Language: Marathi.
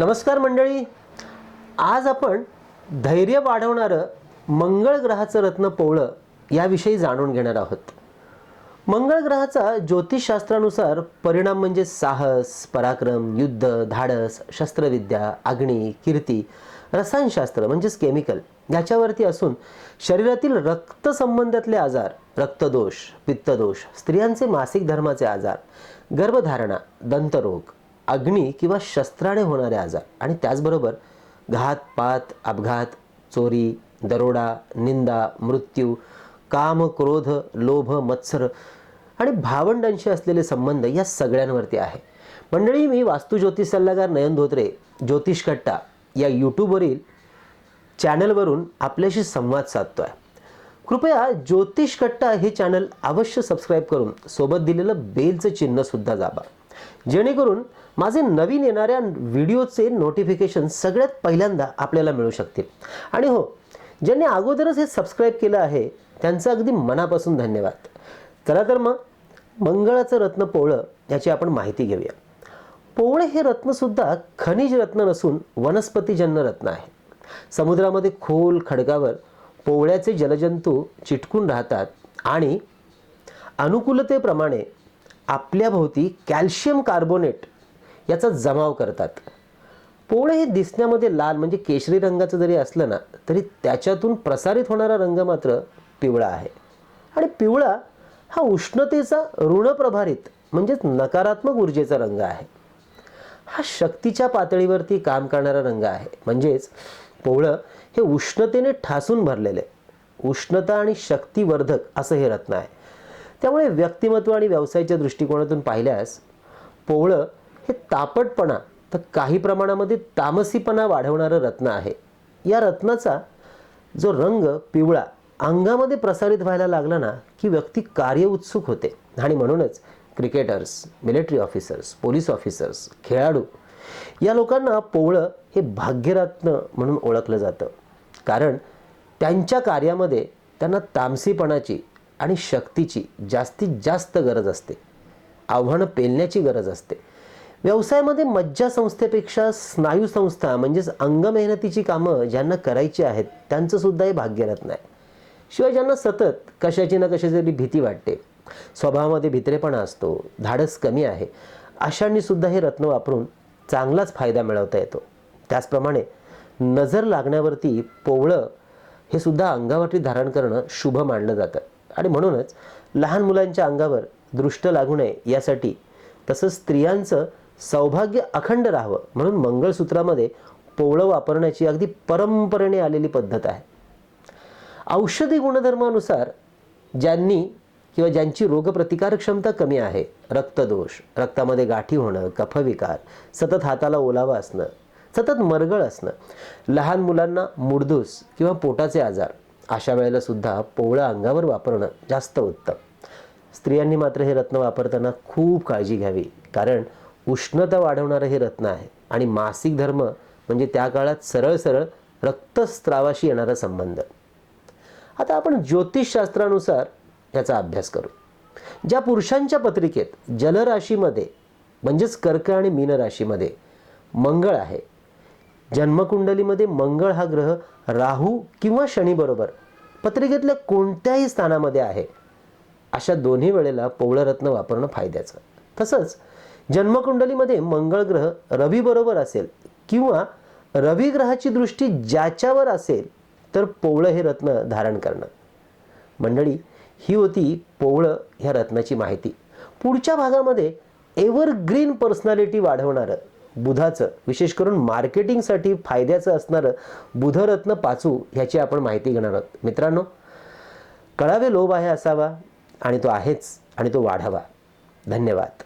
नमस्कार मंडळी. आज आपण धैर्य वाढवणारं मंगळ ग्रहाचं रत्न पोवळं याविषयी जाणून घेणार आहोत. मंगळ ग्रहाचा ज्योतिषशास्त्रानुसार परिणाम म्हणजे साहस पराक्रम युद्ध धाडस शस्त्रविद्या अग्नी कीर्ती रसायनशास्त्र म्हणजेच केमिकल याच्यावरती असून शरीरातील रक्तसंबंधातले आजार रक्तदोष पित्तदोष स्त्रियांचे मासिक धर्माचे आजार गर्भधारणा दंतरोग अग्नी किंवा शस्त्राने होणारे आजार. आणि त्याचबरोबर घात पात अपघात चोरी दरोडा निंदा मृत्यू काम क्रोध लोभ मत्सर आणि भावंडांशी असलेले संबंध या सगळ्यांवरती आहे. मंडळी मी वास्तू ज्योतिष सल्लागार नयन धोत्रे ज्योतिष कट्टा या यूट्यूबवरील चॅनलवरून आपल्याशी संवाद साधतो आहे कृपया ज्योतिष कट्टा हे चॅनल अवश्य सबस्क्राईब करून सोबत दिलेलं बेलचं चिन्हसुद्धा दाबा. जेणेकरून माझे नवीन येणाऱ्या व्हिडिओचे नोटिफिकेशन सगळ्यात पहिल्यांदा आपल्याला मिळू शकतील. आणि हो ज्यांनी अगोदरच हे सबस्क्राईब केलं आहे त्यांचं अगदी मनापासून धन्यवाद. चला तर मग मंगळाचं रत्न पोवळं याची आपण माहिती घेऊया. पोवळे हे रत्नसुद्धा खनिज रत्न नसून वनस्पतीजन्य रत्न आहे. समुद्रामध्ये खोल खडकावर पोवळ्याचे जलजंतू चिटकून राहतात आणि अनुकूलतेप्रमाणे आपल्या भोवती कॅल्शियम कार्बोनेट याचा जमाव करतात. पोळं हे दिसण्यामध्ये लाल म्हणजे केशरी रंगाचं जरी असलं ना तरी त्याच्यातून प्रसारित होणारा रंग मात्र पिवळा आहे. आणि पिवळा हा उष्णतेचा ऋणप्रभारित म्हणजेच नकारात्मक ऊर्जेचा रंग आहे. हा शक्तीच्या पातळीवरती काम करणारा रंग आहे. म्हणजेच पोवळं हे उष्णतेने ठासून भरलेले उष्णता आणि शक्तिवर्धक असं हे रत्न आहे. त्यामुळे व्यक्तिमत्व आणि व्यवसायाच्या दृष्टिकोनातून पाहिल्यास पोवळं हे तापटपणा तर काही प्रमाणामध्ये तामसीपणा वाढवणारं रत्न आहे. या रत्नाचा जो रंग पिवळा अंगामध्ये प्रसारित व्हायला लागला ना की व्यक्ती कार्य उत्सुक होते. आणि म्हणूनच cricketers military officers police officers खेळाडू या लोकांना पोवळं हे भाग्यरत्न म्हणून ओळखलं जातं. कारण त्यांच्या कार्यामध्ये त्यांना तामसीपणाची आणि शक्तीची जास्तीत जास्त गरज असते. आव्हानं पेलण्याची गरज असते. व्यवसायामध्ये मज्जा संस्थेपेक्षा स्नायू संस्था म्हणजेच अंगमेहनतीची कामं ज्यांना करायची आहेत त्यांचं सुद्धा हे भाग्यरत्न आहे. शिवाय ज्यांना सतत कशाची ना कशाची तरी भीती वाटते. स्वभावामध्ये भित्रेपणा असतो धाडस कमी आहे. अशांनी सुद्धा हे रत्न वापरून चांगलाच फायदा मिळवता येतो. त्याचप्रमाणे नजर लागण्यावरती पोवळं हे सुद्धा अंगावरती धारण करणं शुभ मानलं जातं. आणि म्हणूनच लहान मुलांच्या अंगावर दृष्ट लागू नये यासाठी तसंच स्त्रियांचं सौभाग्य अखंड राहावं म्हणून मंगळसूत्रामध्ये पोवळं वापरण्याची अगदी परंपरेने आलेली पद्धत आहे. औषधी गुणधर्मानुसार ज्यांनी किंवा ज्यांची रोगप्रतिकार क्षमता कमी आहे रक्तदोष रक्तामध्ये गाठी होणं कफविकार सतत हाताला ओलावा असणं सतत मरगळ असणं लहान मुलांना मुडदूस किंवा पोटाचे आजार अशा वेळेला सुद्धा पोवळं अंगावर वापरणं जास्त उत्तम. स्त्रियांनी मात्र हे रत्न वापरताना खूप काळजी घ्यावी कारण उष्णता वाढवणारं हे रत्न आहे आणि मासिक धर्म म्हणजे त्या काळात सरळ सरळ रक्तस्त्रावाशी येणारा संबंध. आता आपण ज्योतिषशास्त्रानुसार याचा अभ्यास करू. ज्या पुरुषांच्या पत्रिकेत जलराशीमध्ये म्हणजेच कर्क आणि मीन राशीमध्ये मंगळ आहे जन्मकुंडलीमध्ये मंगळ हा ग्रह राहू किंवा शनीबरोबर पत्रिकेतल्या कोणत्याही स्थानामध्ये आहे अशा दोन्ही वेळेला पोवळं रत्न वापरणं फायद्याचं. तसंच जन्मकुंडलीमध्ये मंगळ ग्रह रवीबरोबर असेल किंवा रवी ग्रहाची दृष्टी ज्याच्यावर असेल तर पोवळं हे रत्न धारण करणं. मंडळी ही होती पोवळं ह्या रत्नाची माहिती. पुढच्या भागामध्ये एव्हरग्रीन पर्सनॅलिटी वाढवणारं बुधाचं विशेष करून मार्केटिंगसाठी फायद्याचं असणारं बुधरत्न पाचू ह्याची आपण माहिती घेणार आहोत. मित्रांनो कळावे लोभ आहे असावा आणि तो आहेच आणि तो वाढावा. धन्यवाद.